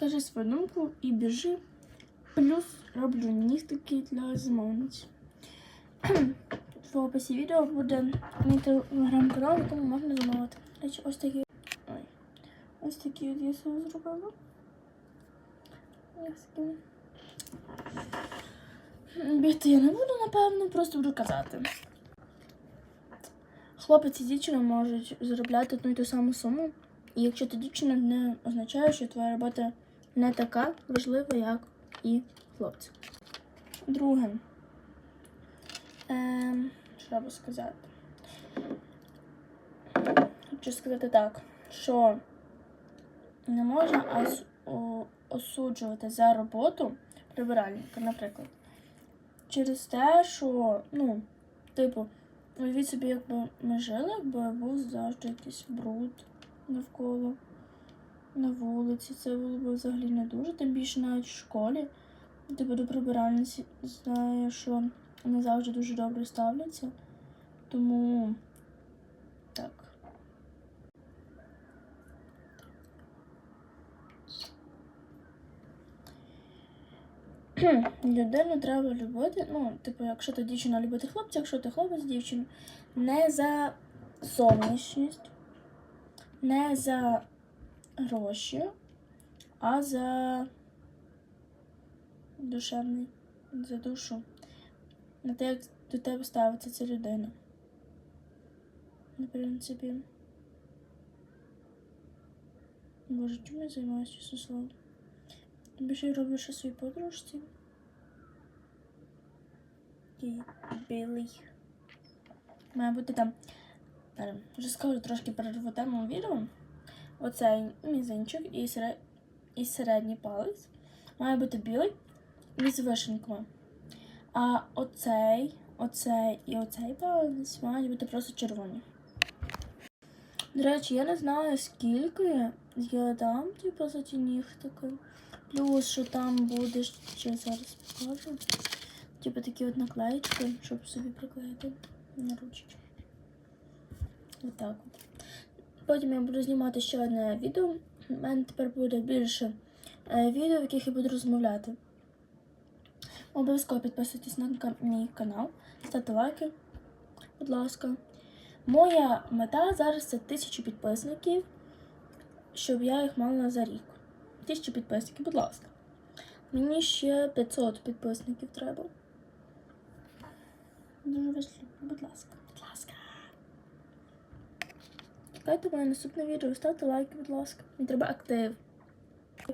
скажи свою думку і біжи. Плюс роблю нігтики для замовниць. В описі відео буде мій телеграм-канал, якому можна замовити. Речі, ось такі. Ой. Ось такі от я собі зробила. Бігти я не буду, напевно, просто буду казати. Хлопець і дівчина можуть заробляти одну і ту саму суму. І якщо ти дівчина, не означає, що твоя робота не така важлива, як і хлопці. Друге. Ем, що треба сказати? Хочу сказати так, що не можна ос- осуджувати за роботу прибиральника, наприклад. Через те, що, ну, типу, уявіть собі, якби ми жили, якби був завжди якийсь бруд навколо на вулиці. Це було б взагалі не дуже, тим більше навіть в школі. Типу до прибиральниці знаю, що не завжди дуже добре ставляться. Тому так. Людину треба любити. Ну, типу, якщо ти дівчина любити хлопця, якщо ти хлопець дівчину, не за зовнішність, не за гроші, а за душевний, за душу. На те, як до тебе ставиться ця людина. В принципі. Боже, чим я займаюся чесно слово? Тобі ще роблю ще своїй подружці. І білий. Має бути там. Вже скажу трошки перерву тему відео. Оцей мізинчик і, серед... і середній палець має бути білий і з вишенками. А оцей, оцей і оцей палець мають бути просто червоні. До речі, я не знаю, скільки я дам, типу, за ті нігтики. Плюс, що там буде ще зараз покажу. Типу такі от наклеїчки, щоб собі приклеїти на ручки. Отак от. Потім я буду знімати ще одне відео. У мене тепер буде більше е, відео, в яких я буду розмовляти. Обов'язково підписуйтесь на мій канал, ставте лайки, будь ласка. Моя мета зараз це тисячу підписників, щоб я їх мала за рік. Тисячу підписників, будь ласка. Мені ще 500 підписників треба. Дуже важливо, будь ласка. Чекайте моє наступне відео, ставте лайки, будь ласка. Мені треба актив.